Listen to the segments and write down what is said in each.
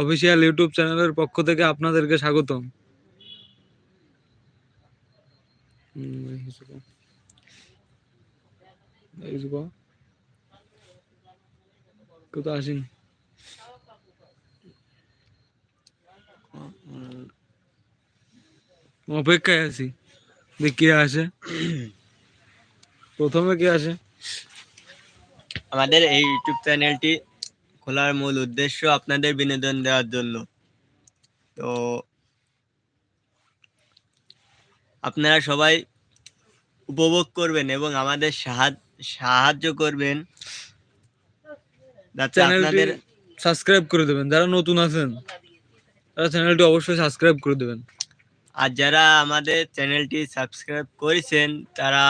Official YouTube চ্যানেলের পক্ষ থেকে আপনাদেরকে স্বাগতম। অপেক্ষায় আছি, যে কে আসে? প্রথমে কে আসে? আমাদের এই ইউটিউব চ্যানেলটি খোলার মূল উদ্দেশ্য আপনাদের বিনোদন দেওয়ার জন্য। তো আপনারা সবাই উপভোগ করবেন এবং আমাদের সাহায্য সাহায্য করবেন। যাতে আপনাদের সাবস্ক্রাইব করে দেবেন। যারা নতুন আছেন তারা চ্যানেলটি অবশ্যই সাবস্ক্রাইব করে দেবেন। আর যারা আমাদের চ্যানেলটি সাবস্ক্রাইব করেছেন তারা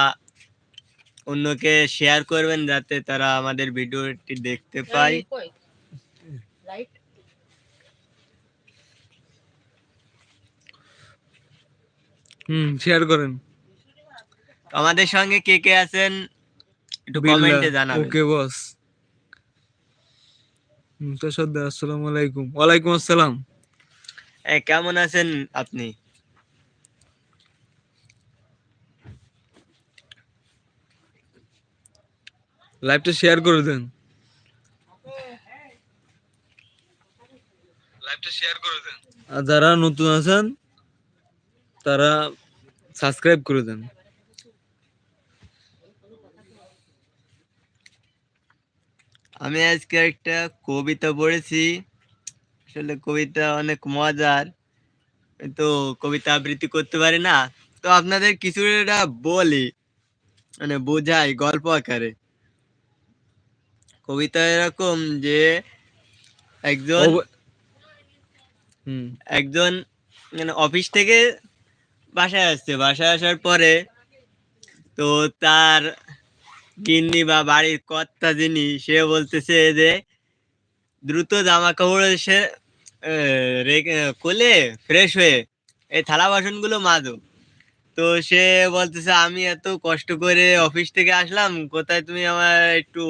অন্যকে শেয়ার করবেন যাতে তারা আমাদের ভিডিওটি দেখতে পায়। লাইট হুম শেয়ার করেন। আমাদের সঙ্গে কে কে আছেন একটু কমেন্টে জানাবেন। ওকে বস মুস্তাসাদ আসসালামু আলাইকুম। ওয়ালাইকুম আসসালাম। এ, কেমন আছেন আপনি? লাইভটা শেয়ার করে দেন লাইভটা শেয়ার করে দেন আর যারা নতুন আছেন তারা সাবস্ক্রাইব করে দেন। আমি আজকে একটা কবিতা পড়েছি। আসলে কবিতা অনেক মজার। তো কবিতা আবৃত্তি করতে পারি না। তো আপনাদের কিছুটা বলি মানে বোঝাই গল্প আকারে। কবিতা এরকম যে একজন একজন মানে অফিস থেকে বাসায় আসছে। বাসায় আসার পরে তো তার গিন্নি বা বাড়ির কর্তা যিনি, সে বলতেছে যে, দ্রুত জামা কাপড় রেখে, কোলে ফ্রেশ হয়ে এই থালা বাসনগুলো মাজো। তো সে বলতেছে, আমি এত কষ্ট করে অফিস থেকে আসলাম, কোথায় তুমি আমার একটু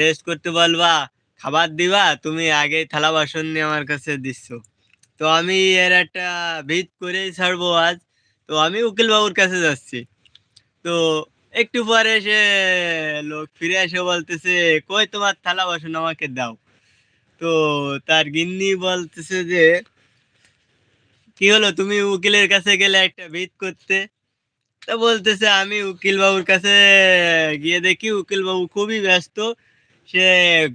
রেস্ট করতে বলবা? খাবার দিবা, তুমি আগে থালা বাসন নিয়ে আমার কাছে দিচ্ছ। তো আমি এর একটা ভিত করেই ছাড়বো আজ। তো আমি উকিল বাবুর কাছে যাচ্ছি। তো একটু পরে সে লোক ফিরে এসে বলতেছে, কই তোমার থালা বাসন আমাকে দাও। তো তার গিন্নি বলতেছে যে, কি হলো? তুমি উকিলের কাছে গেলে একটা ভিত করতে? তা বলতেছে, আমি উকিল বাবুর কাছে গিয়ে দেখি উকিল বাবু খুবই ব্যস্ত। সে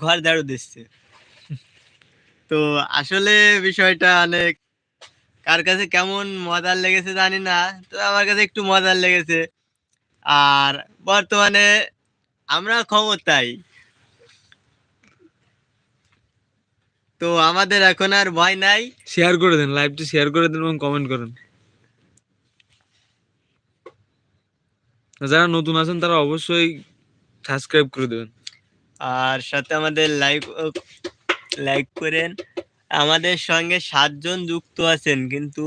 ঘর ঝাড়ু দিচ্ছে। তো আসলে বিষয়টা অনেক, কার কাছে কেমন মজার লেগেছে জানি না, তো আমার কাছে একটু মজার লেগেছে। আর বর্তমানে আমরা ক্ষমতাই তো আমাদের এখন আর ভয় নাই। শেয়ার করে দেন লাইভটা শেয়ার করে দেন এবং কমেন্ট করেন। যারা নতুন আছেন তারা অবশ্যই সাবস্ক্রাইব করে দেবেন। আর সাথে আমাদের লাইক লাইক করেন। আমাদের সঙ্গে সাতজন যুক্ত আছেন কিন্তু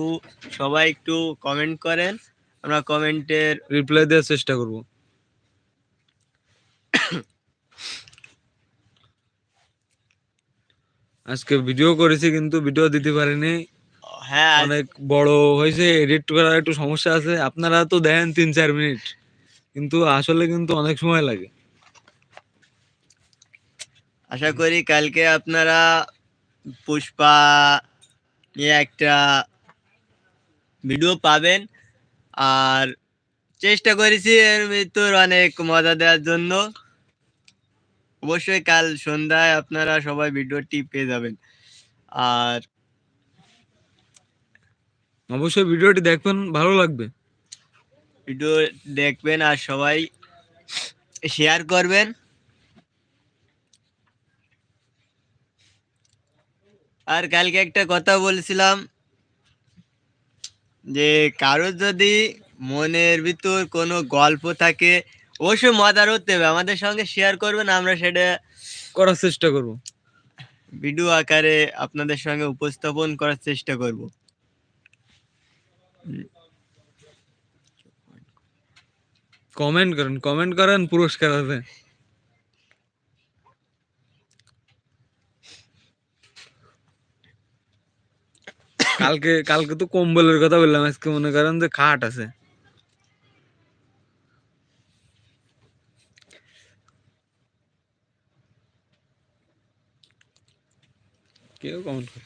সবাই একটু কমেন্ট করেন। আমরা কমেন্টের রিপ্লাই দেওয়ার চেষ্টা করব। আজকে ভিডিও করেছি কিন্তু ভিডিও দিতে পারিনি। হ্যাঁ অনেক বড় হয়েছে এডিট করার একটু সমস্যা আছে। আপনারা তো দেন তিন চার মিনিট কিন্তু আসলে কিন্তু অনেক সময় লাগে। আশা করি কালকে আপনারা পুষ্পা নিয়ে একটা ভিডিও পাবেন। আর চেষ্টা করেছি এর ভিতর অনেক মজা দেওয়ার জন্য। অবশ্যই কাল সন্ধ্যায় আপনারা সবাই ভিডিওটি পেয়ে যাবেন। আর অবশ্যই ভিডিওটি দেখবেন ভালো লাগবে। ভিডিও দেখবেন আর সবাই শেয়ার করবেন। আর কালকে একটা কথা বলছিলাম যে কারোর যদি মনের ভিতর কোনো গল্প থাকে অবশ্যই মজার হতে হবে। আমাদের সঙ্গে শেয়ার করবেন আমরা সেটা করার চেষ্টা করব। ভিডিও আকারে আপনাদের সঙ্গে উপস্থাপন করার চেষ্টা করব। কমেন্ট করেন কমেন্ট করেন পুরস্কার আছে। কালকে কালকে তো কম্বলের কথা বললাম, আজকে মনে করেন যে খাট আছে। কেউ কমেন্ট করে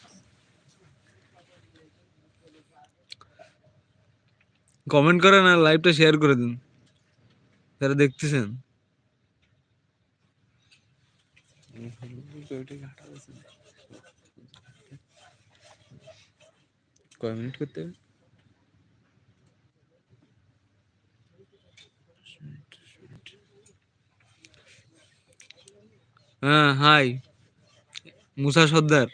কমেন্ট করেন আর লাইভটা শেয়ার করে দিন। যারা দেখতেছেন। কয় মিনিট করতে হবে। হ্যাঁ হাই মুসা সর্দার।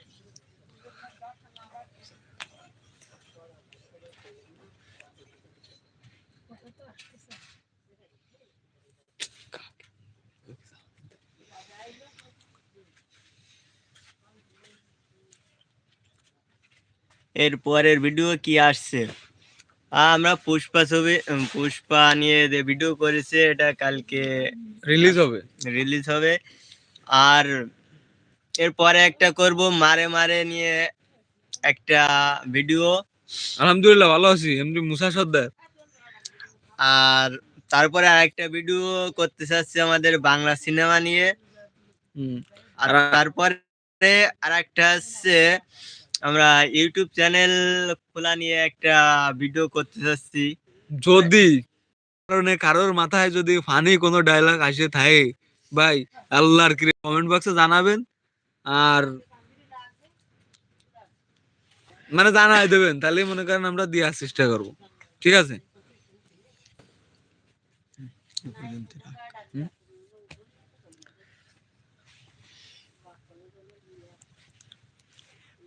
এর পরের ভিডিও কি আসছে? আমরা পুষ্পা ছবি পুষ্পা নিয়ে যে ভিডিও করেছে এটা কালকে রিলিজ হবে। রিলিজ হবে। আর এরপরে একটা করব মারে মারে নিয়ে একটা ভিডিও আলহামদুলিল্লাহ ভালো আছি। এমনি মুসা সর্দার। আর তারপরে আরেকটা ভিডিও করতে চাচ্ছি আমাদের বাংলা সিনেমা নিয়ে। হুম। আর আর- তারপরে আর একটা হচ্ছে আমরা ইউটিউব চ্যানেল খোলা নিয়ে একটা ভিডিও করতে চাচ্ছি যদি কারণে কারোর মাথায় যদি ফানি কোনো ডায়লগ আসে থাকে ভাই আল্লাহর কি কমেন্ট বক্সে জানাবেন আর মানে জানাই দেবেন তাহলে মনে করেন আমরা দেওয়ার চেষ্টা করব। ঠিক আছে?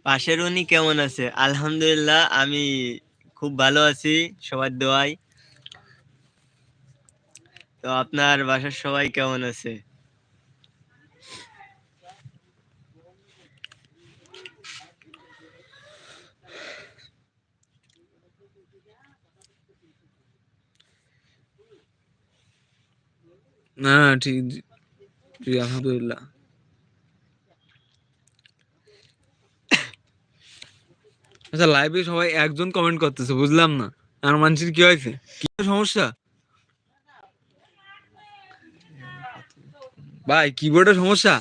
পাশের উনি কেমন আছে? আলহামদুলিল্লাহ, আমি খুব ভালো আছি, সবার দোয়াই তো আপনার বাসার সবাই কেমন আছে? না, ঠিক জি, আলহামদুলিল্লাহ। আচ্ছা লাইভে সবাই একজন কমেন্ট করতেছে, বুঝলাম না। আর মানুষের কি হয়েছে? কি সমস্যা? ভাই কিবোর্ডে সমস্যা?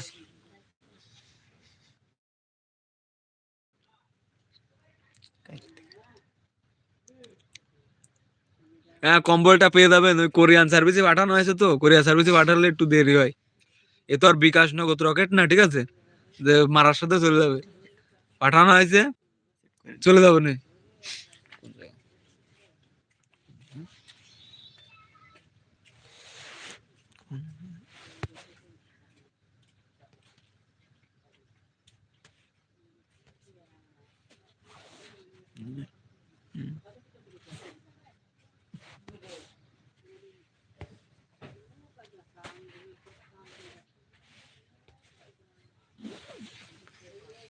হ্যাঁ কম্বলটা পেয়ে যাবেন, ওই কোরিয়ান সার্ভিসে পাঠানো হয়েছে তো। কোরিয়ান সার্ভিসে পাঠালে একটু দেরি হয়। এ তো আর বিকাশ নগদ রকেট না, ঠিক আছে? যে মারার সাথে চলে যাবে। পাঠানো হয়েছে। চলে যাব নে।